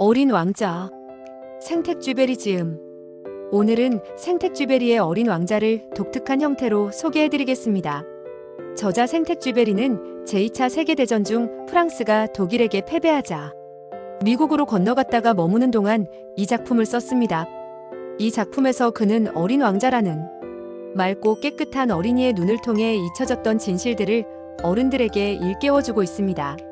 어린 왕자 생텍쥐베리 지음 오늘은 생텍쥐베리의 어린 왕자를 독특한 형태로 소개해드리겠습니다. 저자 생텍쥐베리는 제2차 세계대전 중 프랑스가 독일에게 패배하자 미국으로 건너갔다가 머무는 동안 이 작품을 썼습니다. 이 작품에서 그는 어린 왕자라는 맑고 깨끗한 어린이의 눈을 통해 잊혀졌던 진실들을 어른들에게 일깨워주고 있습니다.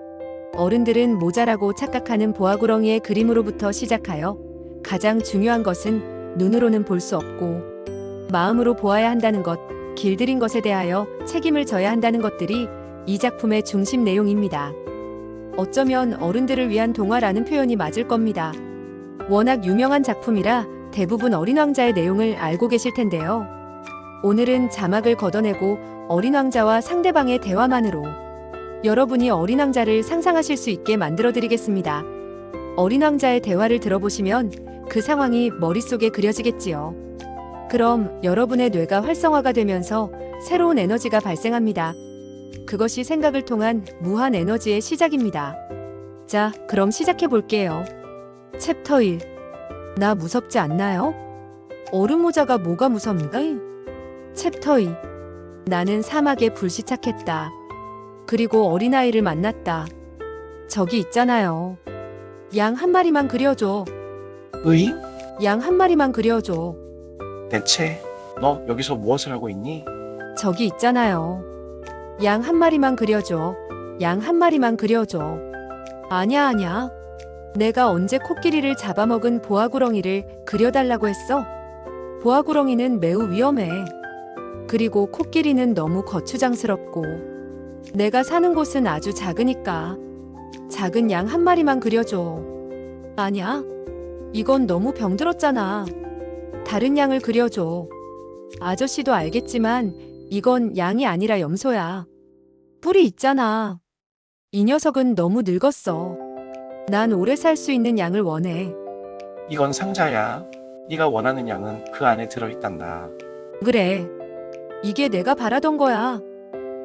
어른들은 모자라고 착각하는 보아구렁이의 그림으로부터 시작하여 가장 중요한 것은 눈으로는 볼 수 없고 마음으로 보아야 한다는 것, 길들인 것에 대하여 책임을 져야 한다는 것들이 이 작품의 중심 내용입니다. 어쩌면 어른들을 위한 동화라는 표현이 맞을 겁니다. 워낙 유명한 작품이라 대부분 어린 왕자의 내용을 알고 계실 텐데요. 오늘은 자막을 걷어내고 어린 왕자와 상대방의 대화만으로 여러분이 어린 왕자를 상상하실 수 있게 만들어 드리겠습니다. 어린 왕자의 대화를 들어보시면 그 상황이 머릿속에 그려지겠지요. 그럼 여러분의 뇌가 활성화가 되면서 새로운 에너지가 발생합니다. 그것이 생각을 통한 무한 에너지의 시작입니다. 자, 그럼 시작해 볼게요. 챕터 1. 나 무섭지 않나요? 얼음 모자가 뭐가 무섭니까? 챕터 2. 나는 사막에 불시착했다. 그리고 어린아이를 만났다. 저기 있잖아요. 양 한 마리만 그려줘. 의? 양한 마리만 그려줘. 대체 너 여기서 무엇을 하고 있니? 저기 있잖아요. 양 한 마리만 그려줘. 양 한 마리만 그려줘. 아냐, 아냐. 내가 언제 코끼리를 잡아먹은 보아구렁이를 그려달라고 했어? 보아구렁이는 매우 위험해. 그리고 코끼리는 너무 거추장스럽고. 내가 사는 곳은 아주 작으니까. 작은 양 한 마리만 그려줘. 아냐? 이건 너무 병들었잖아. 다른 양을 그려줘. 아저씨도 알겠지만 이건 양이 아니라 염소야. 뿔이 있잖아. 이 녀석은 너무 늙었어. 난 오래 살 수 있는 양을 원해. 이건 상자야. 네가 원하는 양은 그 안에 들어있단다. 그래. 이게 내가 바라던 거야.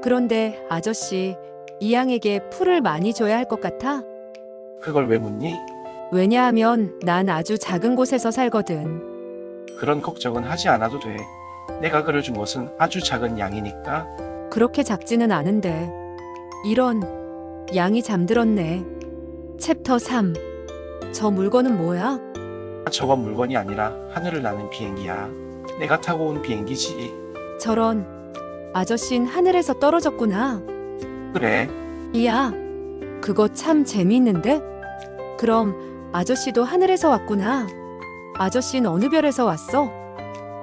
그런데 아저씨, 이 양에게 풀을 많이 줘야 할 것 같아? 그걸 왜 묻니? 왜냐하면 난 아주 작은 곳에서 살거든. 그런 걱정은 하지 않아도 돼. 내가 그려준 것은 아주 작은 양이니까 그렇게 작지는 않은데. 이런, 양이 잠들었네. 챕터 3. 저 물건은 뭐야? 저건 물건이 아니라 하늘을 나는 비행기야. 내가 타고 온 비행기지. 저런, 아저씨는 하늘에서 떨어졌구나. 그래. 이야, 그거 참 재미있는데? 그럼 아저씨도 하늘에서 왔구나. 아저씨는 어느 별에서 왔어?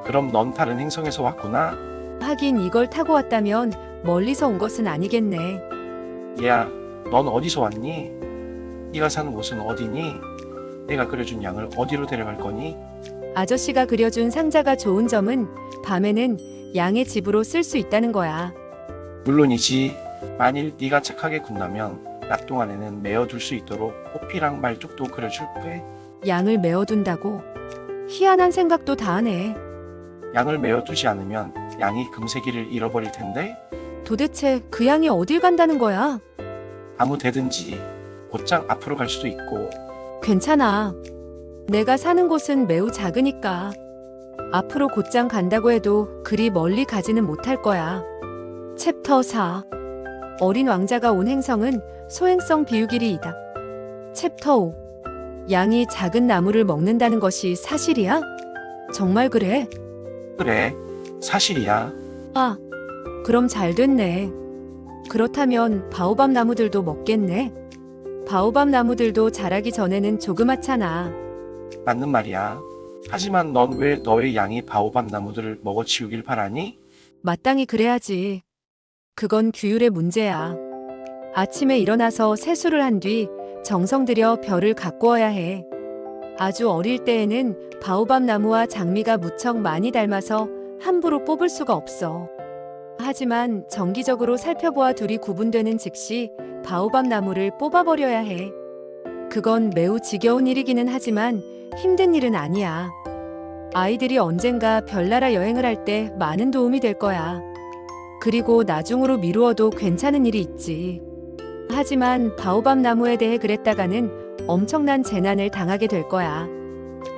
그럼 넌 다른 행성에서 왔구나. 하긴 이걸 타고 왔다면 멀리서 온 것은 아니겠네. 얘야, 넌 어디서 왔니? 네가 사는 곳은 어디니? 내가 그려준 양을 어디로 데려갈 거니? 아저씨가 그려준 상자가 좋은 점은 밤에는 양의 집으로 쓸 수 있다는 거야. 물론이지. 만일 네가 착하게 군다면 낮 동안에는 메어둘 수 있도록 호피랑 말뚝도 그려줄 게. 양을 메어둔다고. 희한한 생각도 다 하네. 양을 메어두지 않으면 양이 금세 길을 잃어버릴 텐데 도대체 그 양이 어딜 간다는 거야? 아무 데든지 곧장 앞으로 갈 수도 있고 괜찮아. 내가 사는 곳은 매우 작으니까. 앞으로 곧장 간다고 해도 그리 멀리 가지는 못할 거야. 챕터 4. 어린 왕자가 온 행성은 소행성 비유길이이다. 챕터 5. 양이 작은 나무를 먹는다는 것이 사실이야? 정말 그래? 그래 사실이야. 아, 그럼 잘 됐네. 그렇다면 바오밤 나무들도 먹겠네. 바오밤 나무들도 자라기 전에는 조그맣잖아. 맞는 말이야. 하지만 넌 왜 너의 양이 바오밤 나무들을 먹어치우길 바라니? 마땅히 그래야지. 그건 규율의 문제야. 아침에 일어나서 세수를 한 뒤 정성 들여 별을 가꾸어야 해. 아주 어릴 때에는 바오밤 나무와 장미가 무척 많이 닮아서 함부로 뽑을 수가 없어. 하지만 정기적으로 살펴보아 둘이 구분되는 즉시 바오밤 나무를 뽑아버려야 해. 그건 매우 지겨운 일이기는 하지만 힘든 일은 아니야. 아이들이 언젠가 별나라 여행을 할 때 많은 도움이 될 거야. 그리고 나중으로 미루어도 괜찮은 일이 있지. 하지만 바오밤 나무에 대해 그랬다가는 엄청난 재난을 당하게 될 거야.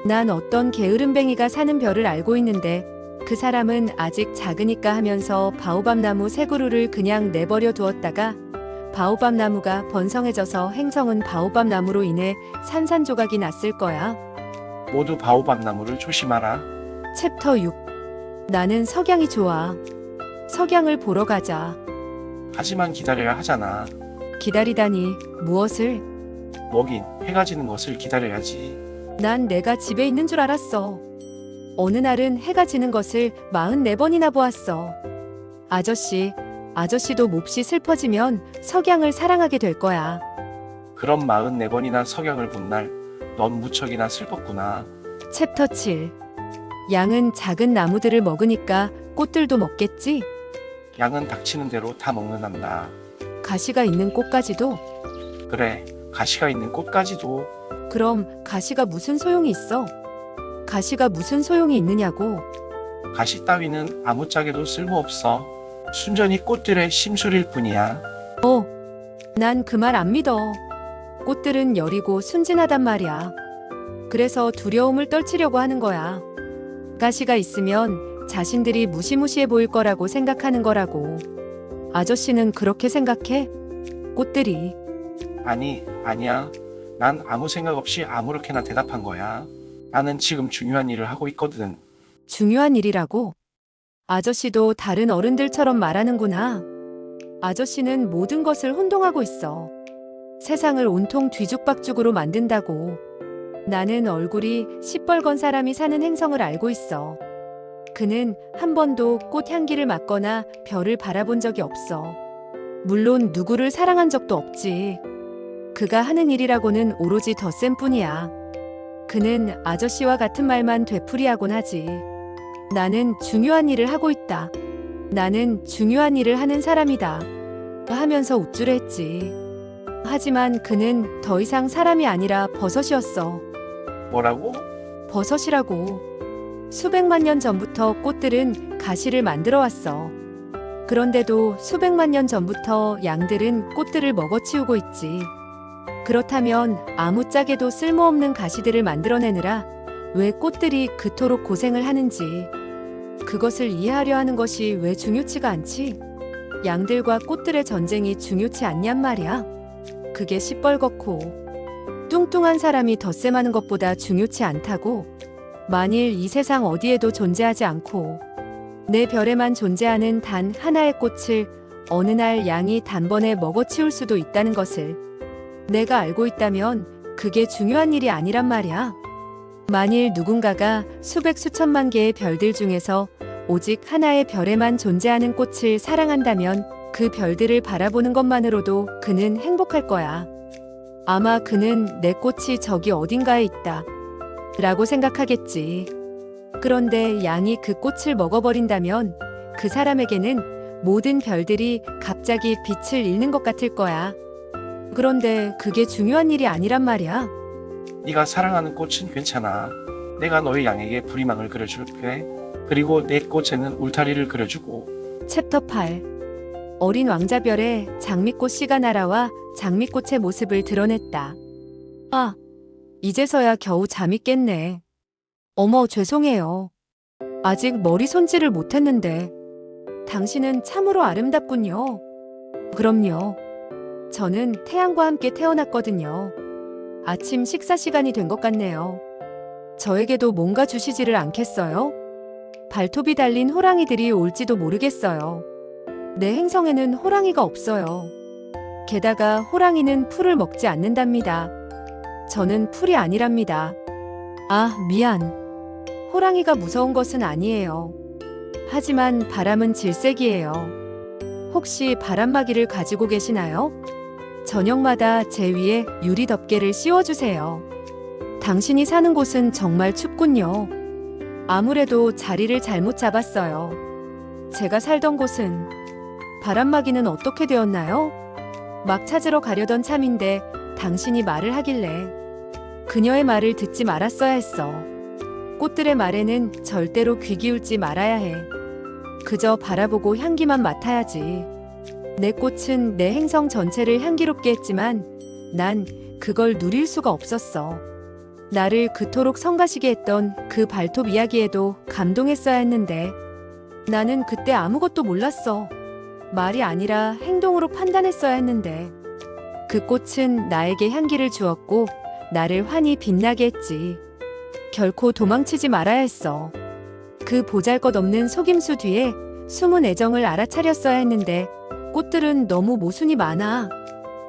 난 어떤 게으름뱅이가 사는 별을 알고 있는데 그 사람은 아직 작으니까 하면서 바오밤 나무 세 그루를 그냥 내버려 두었다가 바오밤 나무가 번성해져서 행성은 바오밤 나무로 인해 산산조각이 났을 거야. 모두 바오밤 나무를 조심하라. 챕터 6 나는 석양이 좋아. 석양을 보러 가자. 하지만 기다려야 하잖아. 기다리다니 무엇을? 뭐긴 해가 지는 것을 기다려야지. 난 내가 집에 있는 줄 알았어. 어느 날은 해가 지는 것을 44번이나 보았어. 아저씨, 아저씨도 몹시 슬퍼지면 석양을 사랑하게 될 거야. 그럼 44번이나 석양을 본 날, 넌 무척이나 슬펐구나. 챕터 7 양은 작은 나무들을 먹으니까 꽃들도 먹겠지? 양은 닥치는 대로 다 먹는단다. 가시가 있는 꽃까지도? 그래, 가시가 있는 꽃까지도 그럼 가시가 무슨 소용이 있어? 가시가 무슨 소용이 있느냐고? 가시 따위는 아무짝에도 쓸모없어. 순전히 꽃들의 심술일 뿐이야. 어, 난그 말 안 믿어. 꽃들은 여리고 순진하단 말이야. 그래서 두려움을 떨치려고 하는 거야. 가시가 있으면 자신들이 무시무시해 보일 거라고 생각하는 거라고. 아저씨는 그렇게 생각해? 꽃들이. 아니, 아니야. 난 아무 생각 없이 아무렇게나 대답한 거야. 나는 지금 중요한 일을 하고 있거든. 중요한 일이라고? 아저씨도 다른 어른들처럼 말하는구나. 아저씨는 모든 것을 혼동하고 있어. 세상을 온통 뒤죽박죽으로 만든다고. 나는 얼굴이 시뻘건 사람이 사는 행성을 알고 있어. 그는 한 번도 꽃 향기를 맡거나 별을 바라본 적이 없어. 물론 누구를 사랑한 적도 없지. 그가 하는 일이라고는 오로지 덧셈 뿐이야. 그는 아저씨와 같은 말만 되풀이하곤 하지. 나는 중요한 일을 하고 있다. 나는 중요한 일을 하는 사람이다. 하면서 우쭐했지. 하지만 그는 더 이상 사람이 아니라 버섯이었어. 뭐라고? 버섯이라고. 수백만 년 전부터 꽃들은 가시를 만들어 왔어. 그런데도 수백만 년 전부터 양들은 꽃들을 먹어치우고 있지. 그렇다면 아무짝에도 쓸모없는 가시들을 만들어내느라 왜 꽃들이 그토록 고생을 하는지 그것을 이해하려 하는 것이 왜 중요치가 않지? 양들과 꽃들의 전쟁이 중요치 않냔 말이야. 그게 시뻘겋고 뚱뚱한 사람이 덧셈 하는 것보다 중요치 않다고. 만일 이 세상 어디에도 존재하지 않고 내 별에만 존재하는 단 하나의 꽃을 어느 날 양이 단번에 먹어치울 수도 있다는 것을 내가 알고 있다면 그게 중요한 일이 아니란 말이야. 만일 누군가가 수백 수천만 개의 별들 중에서 오직 하나의 별에만 존재하는 꽃을 사랑한다면 그 별들을 바라보는 것만으로도 그는 행복할 거야. 아마 그는 내 꽃이 저기 어딘가에 있다. 라고 생각하겠지. 그런데 양이 그 꽃을 먹어버린다면 그 사람에게는 모든 별들이 갑자기 빛을 잃는 것 같을 거야. 그런데 그게 중요한 일이 아니란 말이야. 네가 사랑하는 꽃은 괜찮아. 내가 너의 양에게 부리망을 그려줄게. 그리고 내 꽃에는 울타리를 그려주고 챕터 8 어린 왕자별에 장미꽃 씨가 날아와 장미꽃의 모습을 드러냈다. 아, 이제서야 겨우 잠이 깼네. 어머, 죄송해요. 아직 머리 손질을 못했는데. 당신은 참으로 아름답군요. 그럼요. 저는 태양과 함께 태어났거든요. 아침 식사 시간이 된 것 같네요. 저에게도 뭔가 주시지를 않겠어요? 발톱이 달린 호랑이들이 올지도 모르겠어요. 내 행성에는 호랑이가 없어요. 게다가 호랑이는 풀을 먹지 않는답니다. 저는 풀이 아니랍니다. 아, 미안. 호랑이가 무서운 것은 아니에요. 하지만 바람은 질색이에요. 혹시 바람막이를 가지고 계시나요? 저녁마다 제 위에 유리 덮개를 씌워주세요. 당신이 사는 곳은 정말 춥군요. 아무래도 자리를 잘못 잡았어요. 제가 살던 곳은 바람막이는 어떻게 되었나요? 막 찾으러 가려던 참인데 당신이 말을 하길래 그녀의 말을 듣지 말았어야 했어. 꽃들의 말에는 절대로 귀 기울지 말아야 해. 그저 바라보고 향기만 맡아야지. 내 꽃은 내 행성 전체를 향기롭게 했지만 난 그걸 누릴 수가 없었어. 나를 그토록 성가시게 했던 그 발톱 이야기에도 감동했어야 했는데 나는 그때 아무것도 몰랐어. 말이 아니라 행동으로 판단했어야 했는데 그 꽃은 나에게 향기를 주었고 나를 환히 빛나게 했지. 결코 도망치지 말아야 했어. 그 보잘것 없는 속임수 뒤에 숨은 애정을 알아차렸어야 했는데 꽃들은 너무 모순이 많아.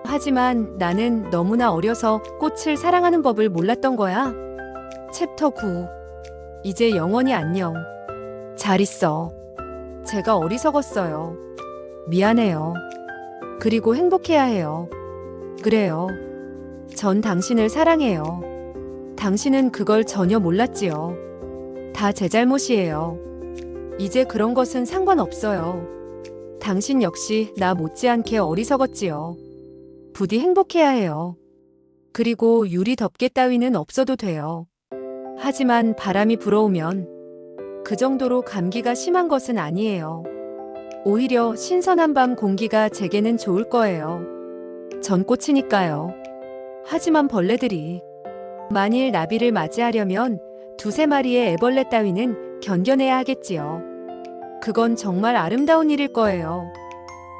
하지만 나는 너무나 어려서 꽃을 사랑하는 법을 몰랐던 거야. 챕터 9. 이제 영원히 안녕. 잘 있어. 제가 어리석었어요. 미안해요. 그리고 행복해야 해요. 그래요. 전 당신을 사랑해요. 당신은 그걸 전혀 몰랐지요. 다 제 잘못이에요. 이제 그런 것은 상관없어요. 당신 역시 나 못지않게 어리석었지요. 부디 행복해야 해요. 그리고 유리 덮개 따위는 없어도 돼요. 하지만 바람이 불어오면 그 정도로 감기가 심한 것은 아니에요. 오히려 신선한 밤 공기가 제게는 좋을 거예요. 전 꽃이니까요. 하지만 벌레들이 만일 나비를 맞이하려면 두세 마리의 애벌레 따위는 견뎌내야 하겠지요. 그건 정말 아름다운 일일 거예요.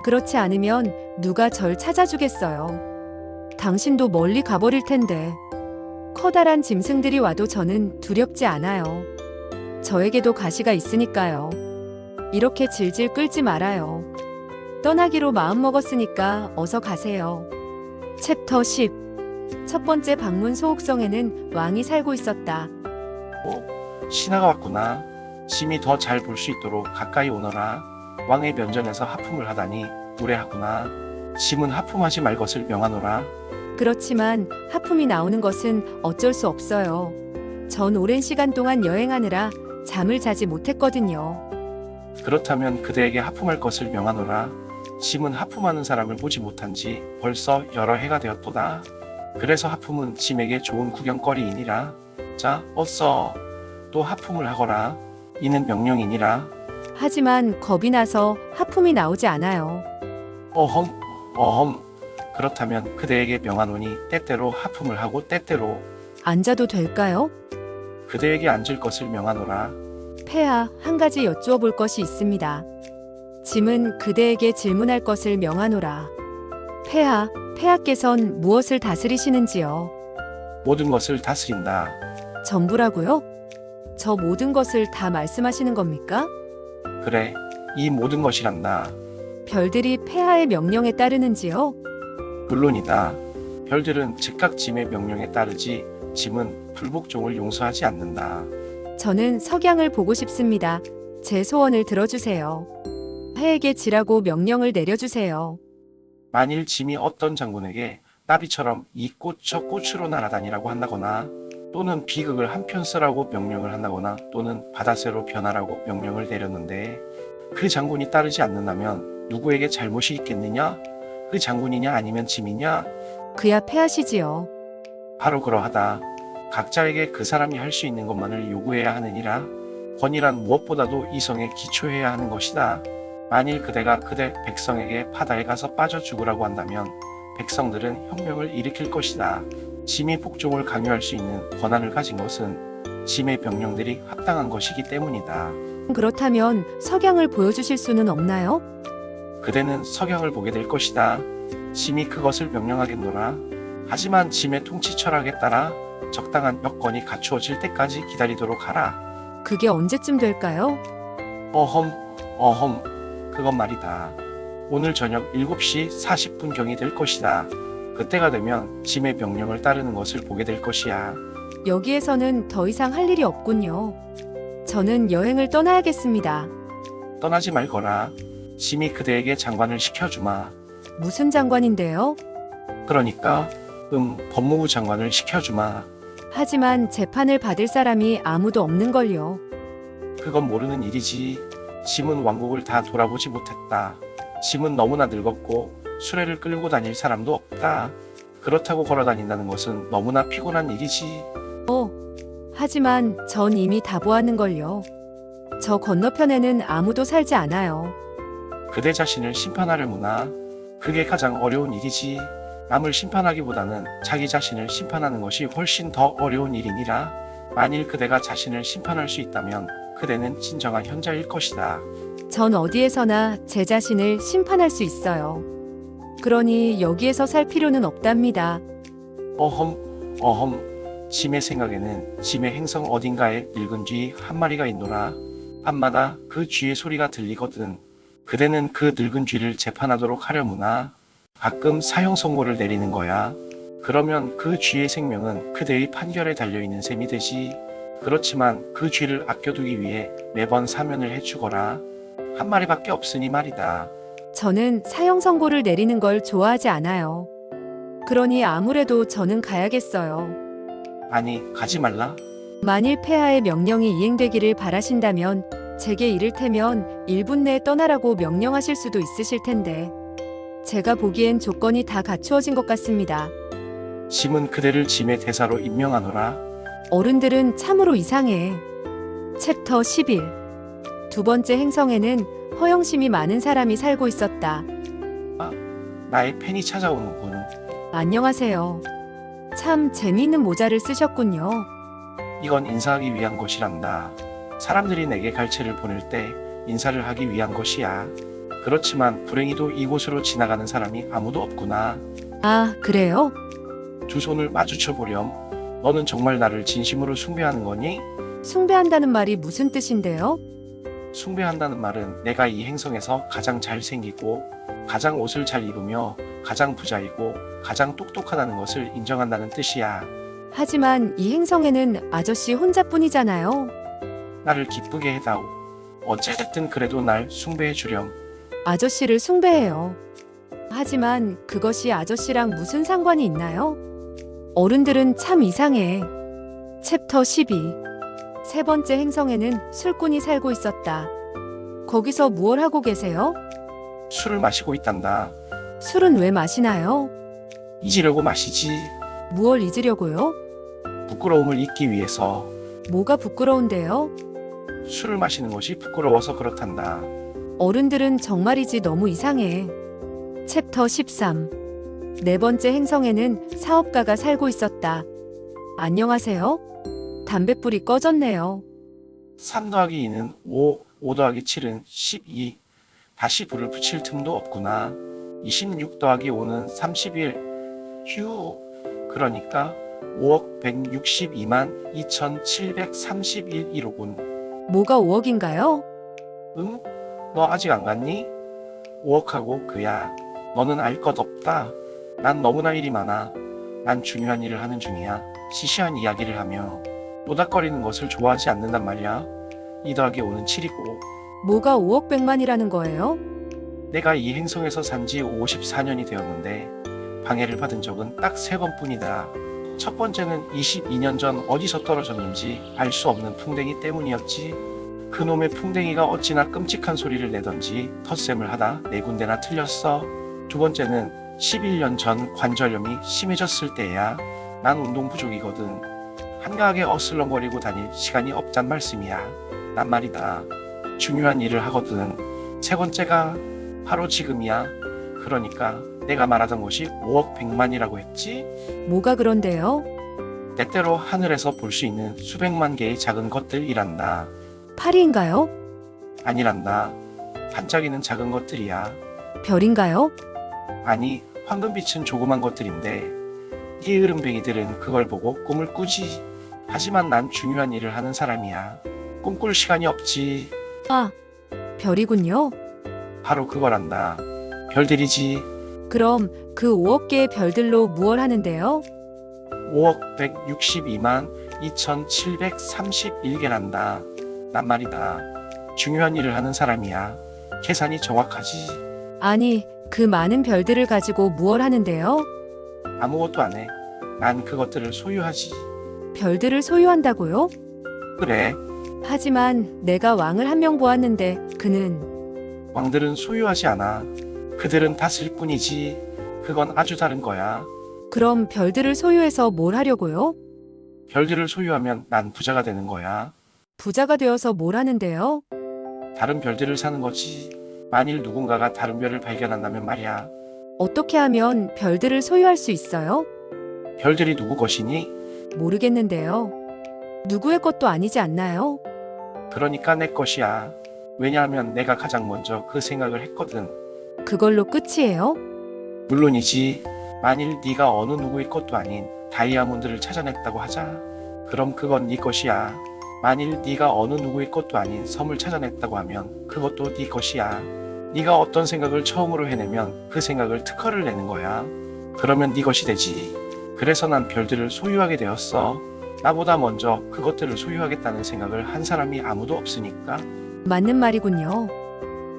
그렇지 않으면 누가 절 찾아주겠어요. 당신도 멀리 가버릴 텐데. 커다란 짐승들이 와도 저는 두렵지 않아요. 저에게도 가시가 있으니까요. 이렇게 질질 끌지 말아요. 떠나기로 마음먹었으니까 어서 가세요. 챕터 10 첫 번째 방문 소옥성에는 왕이 살고 있었다. 신하가 왔구나. 심히 더 잘 볼 수 있도록 가까이 오너라. 왕의 면전에서 하품을 하다니 무례하구나. 심은 하품하지 말 것을 명하노라. 그렇지만 하품이 나오는 것은 어쩔 수 없어요. 전 오랜 시간 동안 여행하느라 잠을 자지 못했거든요. 그렇다면 그대에게 하품할 것을 명하노라. 심은 하품하는 사람을 보지 못한 지 벌써 여러 해가 되었도다. 그래서 하품은 심에게 좋은 구경거리이니라. 자, 어서 또 하품을 하거라. 이는 명령이니라. 하지만 겁이 나서 하품이 나오지 않아요. 어험, 어험. 그렇다면 그대에게 명하노니 때때로 하품을 하고 때때로 앉아도 될까요? 그대에게 앉을 것을 명하노라. 폐하, 한 가지 여쭈어 볼 것이 있습니다. 짐은 그대에게 질문할 것을 명하노라. 폐하, 폐하께선 무엇을 다스리시는지요? 모든 것을 다스린다. 전부라고요? 저 모든 것을 다 말씀하시는 겁니까? 그래, 이 모든 것이란다. 별들이 폐하의 명령에 따르는지요? 물론이다. 별들은 즉각 짐의 명령에 따르지 짐은 불복종을 용서하지 않는다. 저는 석양을 보고 싶습니다. 제 소원을 들어주세요. 해에게 지라고 명령을 내려주세요. 만일 짐이 어떤 장군에게 나비처럼 이 꽃 저 꽃으로 날아다니라고 한다거나 또는 비극을 한 편 쓰라고 명령을 한다거나 또는 바다새로 변하라고 명령을 내렸는데 그 장군이 따르지 않는다면 누구에게 잘못이 있겠느냐? 그 장군이냐 아니면 짐이냐? 그야 폐하시지요. 바로 그러하다. 각자에게 그 사람이 할 수 있는 것만을 요구해야 하느니라. 권이란 무엇보다도 이성에 기초해야 하는 것이다. 만일 그대가 그대 백성에게 바다에 가서 빠져 죽으라고 한다면 백성들은 혁명을 일으킬 것이다. 짐의 복종을 강요할 수 있는 권한을 가진 것은 짐의 병령들이 합당한 것이기 때문이다. 그렇다면 석양을 보여주실 수는 없나요? 그대는 석양을 보게 될 것이다. 짐이 그것을 명령하겠노라. 하지만 짐의 통치 철학에 따라 적당한 여건이 갖추어질 때까지 기다리도록 하라. 그게 언제쯤 될까요? 어험, 어험, 그건 말이다. 오늘 저녁 7시 40분경이 될 것이다. 그때가 되면 짐의 명령을 따르는 것을 보게 될 것이야. 여기에서는 더 이상 할 일이 없군요. 저는 여행을 떠나야겠습니다. 떠나지 말거라. 짐이 그대에게 장관을 시켜주마. 무슨 장관인데요? 그러니까, 음, 법무부 장관을 시켜주마. 하지만 재판을 받을 사람이 아무도 없는 걸요. 그건 모르는 일이지. 짐은 왕국을 다 돌아보지 못했다. 짐은 너무나 늙었고 수레를 끌고 다닐 사람도 없다. 그렇다고 걸어 다닌다는 것은 너무나 피곤한 일이지. 어. 하지만 전 이미 다 보았는 걸요. 저 건너편에는 아무도 살지 않아요. 그대 자신을 심판하려무나. 그게 가장 어려운 일이지. 남을 심판하기보다는 자기 자신을 심판하는 것이 훨씬 더 어려운 일이니라. 만일 그대가 자신을 심판할 수 있다면 그대는 진정한 현자일 것이다. 전 어디에서나 제 자신을 심판할 수 있어요. 그러니 여기에서 살 필요는 없답니다. 어험, 어험. 짐의 생각에는 짐의 행성 어딘가에 늙은 쥐 한 마리가 있노라. 밤마다 그 쥐의 소리가 들리거든. 그대는 그 늙은 쥐를 재판하도록 하려무나 가끔 사형 선고를 내리는 거야. 그러면 그 쥐의 생명은 그대의 판결에 달려있는 셈이 되지. 그렇지만 그 쥐를 아껴두기 위해 매번 사면을 해주거라. 한 마리밖에 없으니 말이다. 저는 사형 선고를 내리는 걸 좋아하지 않아요. 그러니 아무래도 저는 가야겠어요. 아니, 가지 말라. 만일 폐하의 명령이 이행되기를 바라신다면 제게 이를테면 1분 내에 떠나라고 명령하실 수도 있으실 텐데 제가 보기엔 조건이 다 갖추어진 것 같습니다. 짐은 그대를 짐의 대사로 임명하노라. 어른들은 참으로 이상해. 챕터 11 두 번째 행성에는 허영심이 많은 사람이 살고 있었다. 나의 팬이 찾아오는군. 안녕하세요. 참 재미있는 모자를 쓰셨군요. 이건 인사하기 위한 것이란다. 사람들이 내게 갈채를 보낼 때 인사를 하기 위한 것이야. 그렇지만 불행히도 이곳으로 지나가는 사람이 아무도 없구나. 아, 그래요? 두 손을 마주쳐 보렴. 너는 정말 나를 진심으로 숭배하는 거니? 숭배한다는 말이 무슨 뜻인데요? 숭배한다는 말은 내가 이 행성에서 가장 잘생기고 가장 옷을 잘 입으며 가장 부자이고 가장 똑똑하다는 것을 인정한다는 뜻이야. 하지만 이 행성에는 아저씨 혼자뿐이잖아요. 나를 기쁘게 해다오. 어쨌든 그래도 날 숭배해 주렴. 아저씨를 숭배해요. 하지만 그것이 아저씨랑 무슨 상관이 있나요? 어른들은 참 이상해. 챕터 12. 세 번째 행성에는 술꾼이 살고 있었다. 거기서 무얼 하고 계세요? 술을 마시고 있단다. 술은 왜 마시나요? 잊으려고 마시지. 무얼 잊으려고요? 부끄러움을 잊기 위해서 뭐가 부끄러운데요? 술을 마시는 것이 부끄러워서 그렇단다. 어른들은 정말이지 너무 이상해. 챕터 13. 네 번째 행성에는 사업가가 살고 있었다. 안녕하세요. 담뱃불이 꺼졌네요. 3 더하기 2는 5, 5 더하기 7은 12. 다시 불을 붙일 틈도 없구나. 26 더하기 5는 31. 휴. 그러니까 5억 162만 2731이로군. 뭐가 5억인가요? 응? 너 아직 안 갔니? 5억하고 그야. 너는 알 것 없다. 난 너무나 일이 많아. 난 중요한 일을 하는 중이야. 시시한 이야기를 하며 노닥거리는 것을 좋아하지 않는단 말이야. 2 더하기 5는 7이고 뭐가 5억 100만이라는 거예요? 내가 이 행성에서 산 지 54년이 되었는데 방해를 받은 적은 딱 세 번뿐이다. 첫 번째는 22년 전 어디서 떨어졌는지 알 수 없는 풍뎅이 때문이었지. 그놈의 풍뎅이가 어찌나 끔찍한 소리를 내던지 덧셈을 하다 네 군데나 틀렸어. 두 번째는 11년 전 관절염이 심해졌을 때야. 난 운동 부족이거든. 한가하게 어슬렁거리고 다닐 시간이 없단 말씀이야. 난 말이다. 중요한 일을 하거든. 세 번째가 바로 지금이야. 그러니까 내가 말하던 것이 5억 100만이라고 했지? 뭐가 그런데요? 때때로 하늘에서 볼 수 있는 수백만 개의 작은 것들이란다. 파리인가요? 아니란다. 반짝이는 작은 것들이야. 별인가요? 아니, 황금빛은 조그만 것들인데 이 으름뱅이들은 그걸 보고 꿈을 꾸지. 하지만 난 중요한 일을 하는 사람이야. 꿈꿀 시간이 없지. 아, 별이군요. 바로 그거란다. 별들이지. 그럼 그 5억 개의 별들로 무얼 하는데요? 5억 162만 2731개란다. 난 말이다. 중요한 일을 하는 사람이야. 계산이 정확하지. 아니, 그 많은 별들을 가지고 무얼 하는데요? 아무것도 안 해. 난 그것들을 소유하지. 별들을 소유한다고요? 그래. 하지만 내가 왕을 한 명 보았는데 그는 왕들은 소유하지 않아. 그들은 다쓸 뿐이지. 그건 아주 다른 거야. 그럼 별들을 소유해서 뭘 하려고요? 별들을 소유하면 난 부자가 되는 거야. 부자가 되어서 뭘 하는데요? 다른 별들을 사는 거지. 만일 누군가가 다른 별을 발견한다면 말이야. 어떻게 하면 별들을 소유할 수 있어요? 별들이 누구 것이니? 모르겠는데요. 누구의 것도 아니지 않나요? 그러니까 내 것이야. 왜냐하면 내가 가장 먼저 그 생각을 했거든. 그걸로 끝이에요? 물론이지. 만일 네가 어느 누구의 것도 아닌 다이아몬드를 찾아냈다고 하자. 그럼 그건 네 것이야. 만일 네가 어느 누구의 것도 아닌 섬을 찾아냈다고 하면 그것도 네 것이야. 네가 어떤 생각을 처음으로 해내면 그 생각을 특허를 내는 거야. 그러면 네 것이 되지. 그래서 난 별들을 소유하게 되었어. 나보다 먼저 그것들을 소유하겠다는 생각을 한 사람이 아무도 없으니까. 맞는 말이군요.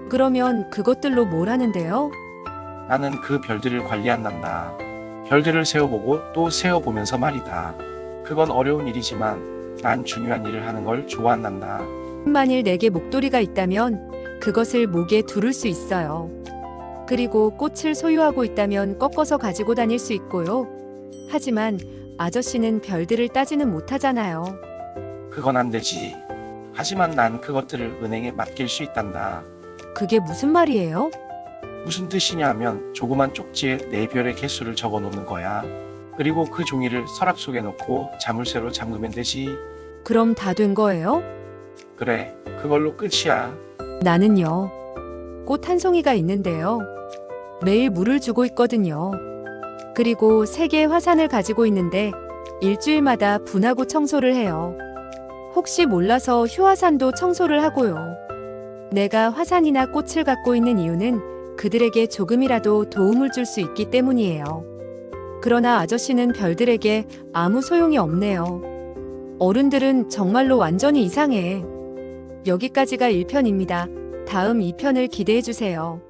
그러면 그것들로 뭘 하는데요? 나는 그 별들을 관리한단다. 별들을 세어보고 또 세어보면서 말이다. 그건 어려운 일이지만 난 중요한 일을 하는 걸 좋아한단다. 만일 내게 목도리가 있다면 그것을 목에 두를 수 있어요. 그리고 꽃을 소유하고 있다면 꺾어서 가지고 다닐 수 있고요. 하지만 아저씨는 별들을 따지는 못하잖아요. 그건 안 되지. 하지만 난 그것들을 은행에 맡길 수 있단다. 그게 무슨 말이에요? 무슨 뜻이냐 하면 조그만 쪽지에 네 별의 개수를 적어 놓는 거야. 그리고 그 종이를 서랍 속에 넣고 자물쇠로 잠그면 되지. 그럼 다 된 거예요? 그래, 그걸로 끝이야. 나는요. 꽃 한 송이가 있는데요. 매일 물을 주고 있거든요. 그리고 세 개의 화산을 가지고 있는데 일주일마다 분하고 청소를 해요. 혹시 몰라서 휴화산도 청소를 하고요. 내가 화산이나 꽃을 갖고 있는 이유는 그들에게 조금이라도 도움을 줄 수 있기 때문이에요. 그러나 아저씨는 별들에게 아무 소용이 없네요. 어른들은 정말로 완전히 이상해. 여기까지가 1편입니다. 다음 2편을 기대해 주세요.